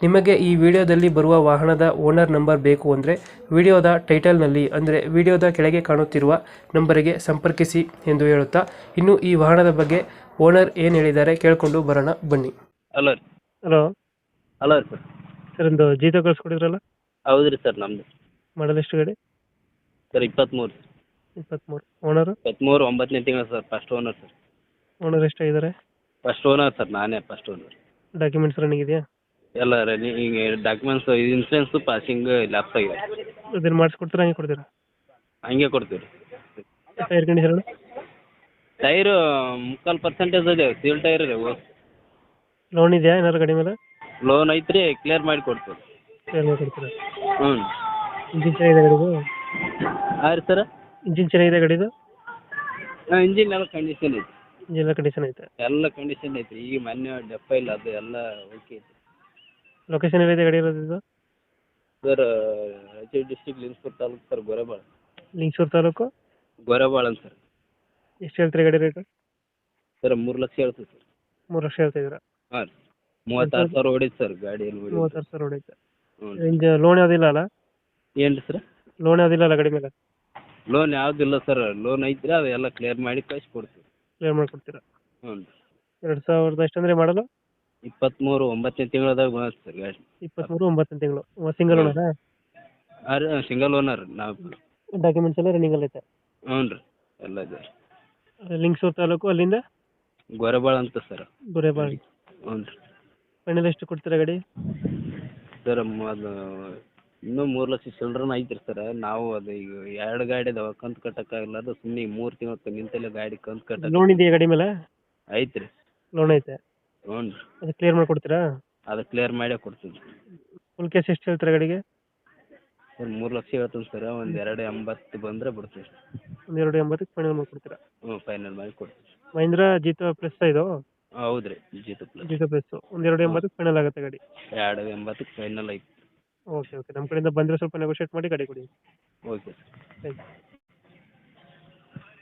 ನಿಮಗೆ ಈ ವಿಡಿಯೋದಲ್ಲಿ ಬರುವ ವಾಹನದ ಓನರ್ ನಂಬರ್ ಬೇಕು ಅಂದರೆ ವಿಡಿಯೋದ ಟೈಟಲ್ನಲ್ಲಿ ಅಂದರೆ ವಿಡಿಯೋದ ಕೆಳಗೆ ಕಾಣುತ್ತಿರುವ ನಂಬರಿಗೆ ಸಂಪರ್ಕಿಸಿ ಎಂದು ಹೇಳುತ್ತಾ ಇನ್ನು ಈ ವಾಹನದ ಬಗ್ಗೆ ಓನರ್ ಏನು ಹೇಳಿದ್ದಾರೆ ಕೇಳಿಕೊಂಡು ಬರೋಣ ಬನ್ನಿ. ಹಲೋ ರೀ. ಹಲೋ. ಹಲೋ ರೀ ಸರ್. ಸರ್ ಒಂದು ಜೀತ ಕಳಿಸ್ಕೊಡಿದ್ರಲ್ಲ? ಹೌದು ರೀ ಸರ್ ನಮ್ಮದು ಮಾಡಲ್ ಎಷ್ಟು ಗಾಡಿ? ಸರ್ ಇಪ್ಪತ್ತ್ಮೂರು ಇಪ್ಪತ್ತ್ಮೂರು ಓನರು? ಇಪ್ಪತ್ತ್ಮೂರು ಒಂಬತ್ತನೇ ತಿಂಗಳು sir first owner sir. Owner ಎಷ್ಟಾಗಿದ್ದಾರೆ? First owner sir ನಾನೇ ಫಸ್ಟ್ ಓನರ್ ಡಾಕ್ಯುಮೆಂಟ್ಸ್ ರನ್ನಿಂಗ್ ಇದೆಯಾ? ಎಲ್ಲ ರೆಡಿ ಈಗ ಡಾಕ್ಯುಮೆಂಟ್ಸ್ ಇನ್ಸೂರೆನ್ಸು ಪಾಸಿಂಗ್ ಲ್ಯಾಪ್ಸ್ ಆಗಿದೆ ಮಾಡಿಸ್ಕೊಡ್ತೀರಾ ಹಂಗೆ ಕೊಡ್ತೀರಾ? ಹಂಗೆ ಕೊಡ್ತೀವಿ ರೀ. ಟೈರ್ ಕಂಡೀಷನ್ ಟೈರು ಮುಕ್ಕಾಲು ಪರ್ಸೆಂಟೇಜ್ ಇದೆ ಸೀಲ್ ಟೈರ್ ರೀ ಲೋನ್ ಇದೆಯಾ ಏನಾದ್ರು ಗಾಡಿ ಮೇಲೆ? ಲೋನ್ ಐತ್ರಿ ಕ್ಲಿಯರ್ ಮಾಡಿ ಕೊಡ್ತೀವಿ. ಕ್ಲಿಯರ್ ಮಾಡ್ಕೊಡ್ತೀರಾ ಹ್ಞೂ. ಇಂಜಿನ್ ಚೆನ್ನಾಗಿದೆ ಗಾಡಿದು ಹಾಂ ರೀ ಸರ್? ಇಂಜಿನ್ ಚೆನ್ನಾಗಿದೆ ಗಾಡಿದು ಹಾಂ ಇಂಜಿನ್ ಎಲ್ಲ ಕಂಡೀಷನ್ ಐತಿ. ಇಂಜಿನ್ ಎಲ್ಲ ಕಂಡೀಷನ್ ಐತೆ. ಎಲ್ಲ ಕಂಡೀಷನ್ ಐತಿ ಈಗ ಮೊನ್ನೆ ಡೆಪ್ಪ ಇಲ್ಲ ಅದು ಎಲ್ಲ ಓಕೆ ಐತಿ. ಲೊಕೇಶನ್ ಎಲ್ಲಿದೆ ಗಾಡಿ ಇರೋದು ಇದು? Sir Raichur district Lingsur taluk sir Gorebal Lingsur taluk? Gorebal ಅಂತ ಸರ್ ಎಷ್ಟು ಹೇಳ್ತೀರಿ ಗಾಡಿ ರೇಟ್ ಸರ್ ಮೂರು ಲಕ್ಷ ಹೇಳ್ತೀವಿ ಸರ್ ಮೂರು ಲಕ್ಷ ಹೇಳ್ತಿದ್ದೀರಾ ಹಾಂ ಮೂವತ್ತಾರು ಸಾವಿರ ಹೊಡೀತು ಸರ್ ಗಾಡಿ ಎಲ್ಲಿ ಹೊಡೀತು. ಮೂವತ್ತಾರು ಸಾವಿರ ಹೊಡೈತೆ. ಹ್ಞೂ ಇಂಜ ಲೋನ್ ಯಾವುದಿಲ್ಲ ಅಲ್ಲ? ಏನು ರೀ ಸರ್ ಲೋನ್ ಯಾವುದಿಲ್ಲ ಅಲ್ಲ ಗಾಡಿ ಮೇಲೆ? ಲೋನ್ ಯಾವುದಿಲ್ಲ ಸರ್ ಲೋನ್ ಐತ್ರಿ ಅದೆಲ್ಲ ಕ್ಲಿಯರ್ ಮಾಡಿ ಕಳಿಸಿ ಕೊಡ್ತೀವಿ. ಕ್ಲಿಯರ್ ಮಾಡ್ಕೊಡ್ತೀರಾ? ಹ್ಞೂ ರೀ ಎರಡು ಸಾವಿರದ ಎಷ್ಟಂದ್ರೆ ಮಾಡಲು? ಇಪ್ಪತ್ತ್ಮೂರು ಒಂಬತ್ತನೇ ತಿಂಗಳದಾಗ ಬಂತು ಸರ್ ಗಾಡಿ. ಇಪ್ಪತ್ತ್ಮೂರು ಒಂಬತ್ತನೇ ತಿಂಗಳು. ಸಿಂಗಲ್ ಓನರ್ ಅರೆ ಸಿಂಗಲ್ ಓನರ್ ನಾವು. ಡಾಕ್ಯುಮೆಂಟ್ಸ್ ಎಲ್ಲ ರನ್ನಿಂಗ್ ಐತೆ? ಹ್ಞೂ ರೀ ಎಲ್ಲ ಇದೆ. ಲಿಂಗ್ಸೂರು ತಾಲೂಕು ಅಲ್ಲಿಂದ? ಗೊರೆಬಾಳ ಅಂತ ಸರ್ ಗುರೇಬಾಳಿ. ಹ್ಞೂ ರೀ. ಫೈನಲ್ ಎಷ್ಟು ಕೊಡ್ತೀರಾ ಗಾಡಿ? ಸರ್ ಅದು ಇನ್ನೂ ಮೂರು ಲಕ್ಷ ಚಿಲ್ಡ್ರನ್ ಐತ್ರಿ ಸರ್ ನಾವು ಅದು ಈಗ ಎರಡು ಗಾಡಿ ಅದಾವ ಕಂತು ಕಟ್ಟಕ್ಕಾಗಲ್ಲ ಅದು ಸುಮ್ಮನೆ ಮೂರು ತಿಂಗಳು ನಿಂತಲ್ಲೇ ಗಾಡಿ ಕಂತು ಕಟ್ಟಕ್ಕೆ ಲೋನ್ ಇದೆಯಾ ಗಾಡಿ ಮೇಲೆ? ಐತ್ರಿ. ಲೋನ್ ಐತೆ. ಹ್ಞೂ ರೀ. ಅದು ಕ್ಲಿಯರ್ ಮಾಡ್ಕೊಡ್ತೀರಾ? ಅದು ಕ್ಲಿಯರ್ ಮಾಡೇ ಕೊಡ್ತೀನಿ ಫುಲ್ ಕೇಸ್ ಎಷ್ಟು ಹೇಳ್ತೀರಾ ಗಾಡಿಗೆ? ಸರ್ ಮೂರು ಲಕ್ಷ ಹೇಳ್ತೀನಿ ಸರ್ ಒಂದು ಎರಡು ಎಂಬತ್ತು ಬಂದರೆ ಬಿಡ್ತೀವಿ ಒಂದು ಎರಡು ಎಂಬತ್ತಕ್ಕೆ ಫೈನಲ್ ಮಾಡ್ಕೊಡ್ತೀರಾ? ಹ್ಞೂ ಫೈನಲ್ ಮಾಡಿ ಕೊಡ್ತೀವಿ ಮಹೇಂದ್ರ ಜೀತ ಪ್ಲಸ್ ಇದು? ಹೌದು ರೀ ಜೀತು ಪ್ಲಸ್ ಜೀತ ಪ್ಲಸ್ ಒಂದು ಎರಡು ಎಂಬತ್ತಕ್ಕೆ ಫೈನಲ್ ಆಗುತ್ತೆ ಗಾಡಿ. ಎರಡು ಎಂಬತ್ತಕ್ಕೆ ಫೈನಲ್ ಆಯ್ತು. ಓಕೆ ಓಕೆ ನಮ್ಮ ಕಡೆಯಿಂದ ಬಂದರೆ ಸ್ವಲ್ಪ ನೆಗೋಷಿಯೇಟ್ ಮಾಡಿ ಗಾಡಿ ಕೊಡಿ. Okay sir. Thank you